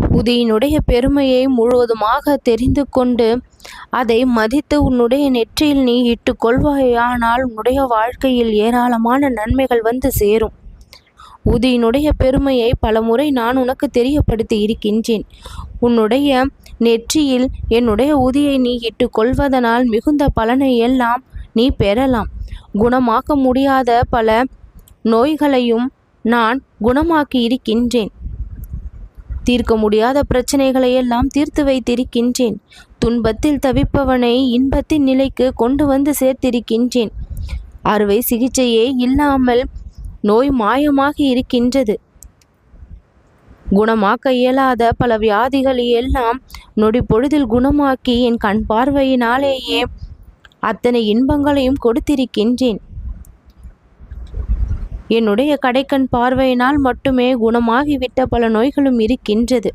உதியினுடைய பெருமையை முழுவதுமாக தெரிந்து கொண்டு அதை மதித்து உன்னுடைய நெற்றியில் நீ இட்டு கொள்வாயானால் உன்னுடைய வாழ்க்கையில் ஏராளமான நன்மைகள் வந்து சேரும். உதியினுடைய பெருமையை பலமுறை நான் உனக்கு தெரியப்படுத்தி இருக்கின்றேன். உன்னுடைய நெற்றியில் என்னுடைய உதியை நீ இட்டு கொள்வதனால் மிகுந்த பலனை எல்லாம் நீ பெறலாம். குணமாக்க முடியாத பல நோய்களையும் நான் குணமாக்கி இருக்கின்றேன். தீர்க்க முடியாத பிரச்சனைகளை எல்லாம் தீர்த்து வைத்திருக்கின்றேன். துன்பத்தில் தவிப்பவனை இன்பத்தின் நிலைக்கு கொண்டு வந்து சேர்த்திருக்கின்றேன். அறுவை சிகிச்சையே இல்லாமல் நோய் மாயமாகி இருக்கின்றது. குணமாக்க இயலாத பல வியாதிகளை எல்லாம் நொடி பொழுதில் குணமாக்கி என் கண் பார்வையினாலேயே அத்தனை இன்பங்களையும் கொடுத்திருக்கின்றேன். என்னுடைய கடைக்கண் பார்வையினால் மட்டுமே குணமாகிவிட்ட பல நோய்களும் இருக்கின்றது.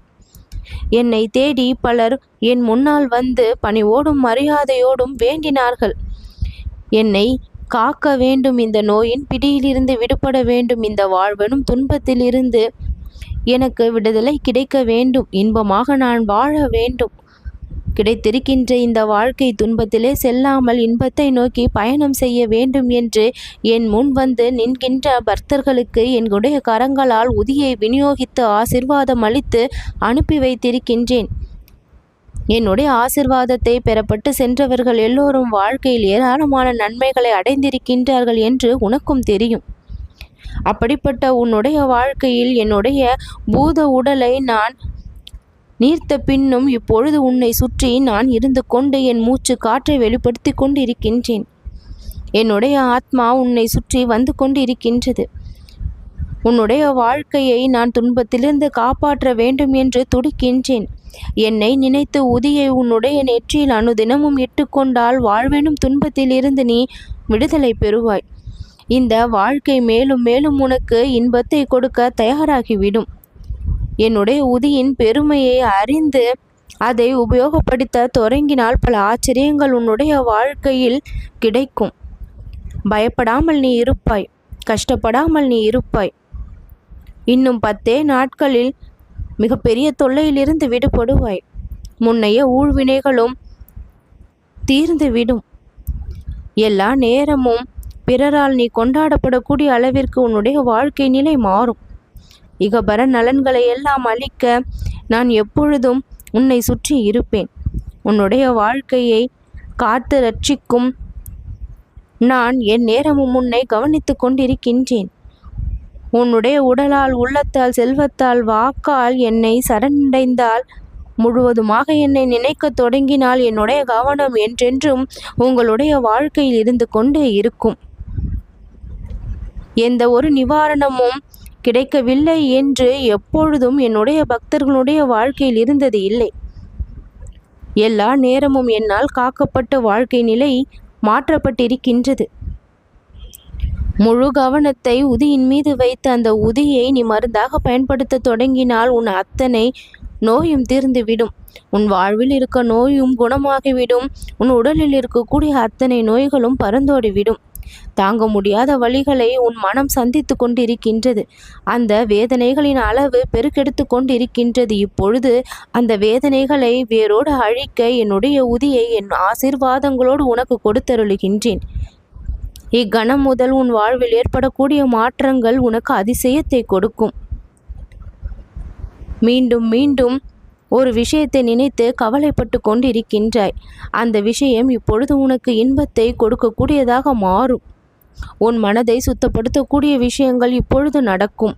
என்னை தேடி பலர் என் முன்னால் வந்து பணிவோடும் மரியாதையோடும் வேண்டினார்கள். என்னை காக்க வேண்டும் இந்த நோயின் பிடியிலிருந்து விடுபட வேண்டும் இந்த வாழ்வனும் துன்பத்திலிருந்து எனக்கு விடுதலை கிடைக்க வேண்டும். இன்பமாக நான் வாழ வேண்டும். கிடைத்திருக்கின்ற இந்த வாழ்க்கை துன்பத்திலே செல்லாமல் இன்பத்தை நோக்கி பயணம் செய்ய வேண்டும் என்று என் முன் வந்து நின்கின்ற பக்தர்களுக்கு என்னுடைய கரங்களால் உதியை விநியோகித்து ஆசிர்வாதம் அளித்து அனுப்பி வைத்திருக்கின்றேன். என்னுடைய ஆசிர்வாதத்தை பெறப்பட்டு சென்றவர்கள் எல்லோரும் வாழ்க்கையில் ஏராளமான நன்மைகளை அடைந்திருக்கின்றார்கள் என்று உனக்கும் தெரியும். அப்படிப்பட்ட உன்னுடைய வாழ்க்கையில் என்னுடைய பூத உடலை நான் நீர்த்த பின்னும் இப்பொழுது உன்னை சுற்றி நான் இருந்து கொண்டு என் மூச்சு காற்றை வெளிப்படுத்தி கொண்டு இருக்கின்றேன் என்னுடைய ஆத்மா உன்னை சுற்றி வந்து கொண்டு இருக்கின்றது உன்னுடைய வாழ்க்கையை நான் துன்பத்திலிருந்து காப்பாற்ற வேண்டும் என்று துடிக்கின்றேன். என்னை நினைத்து உதியை உன்னுடைய நெற்றியில் அனுதினமும் இட்டுக்கொண்டால் வாழ்வெனும் துன்பத்திலிருந்து நீ விடுதலை பெறுவாய். இந்த வாழ்க்கை மேலும் மேலும் உனக்கு இன்பத்தை கொடுக்க தயாராகிவிடும். என்னுடைய உதியின் பெருமையை அறிந்து அதை உபயோகப்படுத்த தொடங்கினால் பல ஆச்சரியங்கள் உன்னுடைய வாழ்க்கையில் கிடைக்கும். பயப்படாமல் நீ இருப்பாய். கஷ்டப்படாமல் நீ இருப்பாய். இன்னும் பத்தே நாட்களில் மிகப்பெரிய தொல்லையிலிருந்து விடுபடுவாய். முன்னைய ஊழ்வினைகளும் தீர்ந்து விடும். எல்லா நேரமும் பிறரால் நீ கொண்டாடப்படக்கூடிய அளவிற்கு உன்னுடைய வாழ்க்கை நிலை மாறும். இகபர நலன்களை எல்லாம் அளிக்க நான் எப்பொழுதும் உன்னை சுற்றி இருப்பேன். உன்னுடைய வாழ்க்கையை காத்து ரட்சிக்கும் நான் என் நேரமும் உன்னை கவனித்து கொண்டிருக்கின்றேன். உன்னுடைய உடலால் உள்ளத்தால் செல்வத்தால் வாக்கால் என்னை சரணடைந்தால் முழுவதுமாக என்னை நினைக்க தொடங்கினால் என்னுடைய கவனம் என்றென்றும் உங்களுடைய வாழ்க்கையில் இருந்து கொண்டே இருக்கும். எந்த ஒரு நிவாரணமும் கிடைக்கவில்லை என்று எப்பொழுதும் என்னுடைய பக்தர்களுடைய வாழ்க்கையில் இருந்தது இல்லை. எல்லா நேரமும் என்னால் காக்கப்பட்ட வாழ்க்கை நிலை மாற்றப்பட்டிருக்கின்றது. முழு கவனத்தை உதியின் மீது வைத்து அந்த உதியை நீ மருந்தாக பயன்படுத்த தொடங்கினால் உன் அத்தனை நோயும் தீர்ந்துவிடும். உன் வாழ்வில் இருக்க நோயும் குணமாகிவிடும். உன் உடலில் இருக்கக்கூடிய அத்தனை நோய்களும் பறந்தோடிவிடும். தாங்க முடியாத வழிகளை உன் மனம் சந்தித்து கொண்டிருக்கின்றது. அந்த வேதனைகளின் அளவு பெருக்கெடுத்து கொண்டிருக்கின்றது. இப்பொழுது அந்த வேதனைகளை வேரோடு அழிக்க என்னுடைய உதியை என் ஆசிர்வாதங்களோடு உனக்கு கொடுத்தருளுகின்றேன். இக்கணம் முதல் உன் வாழ்வில் ஏற்படக்கூடிய மாற்றங்கள் உனக்கு அதிசயத்தை கொடுக்கும். மீண்டும் மீண்டும் ஒரு விஷயத்தை நினைத்து கவலைப்பட்டு கொண்டிருக்கின்றாய். அந்த விஷயம் இப்பொழுது உனக்கு இன்பத்தை கொடுக்கக்கூடியதாக மாறும். உன் மனதை சுத்தப்படுத்தக்கூடிய விஷயங்கள் இப்பொழுது நடக்கும்.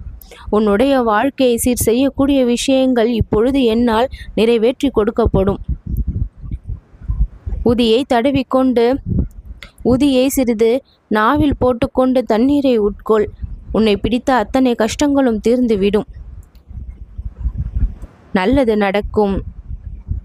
உன்னுடைய வாழ்க்கையை சீர் செய்யக்கூடிய விஷயங்கள் இப்பொழுது என்னால் நிறைவேற்றி கொடுக்கப்படும். உதியை தடவிக்கொண்டு உதியை சிறிது நாவில் போட்டுக்கொண்டு தண்ணீரை உட்கொள். உன்னை பிடித்த அத்தனை கஷ்டங்களும் தீர்ந்துவிடும். நல்லது நடக்கும்.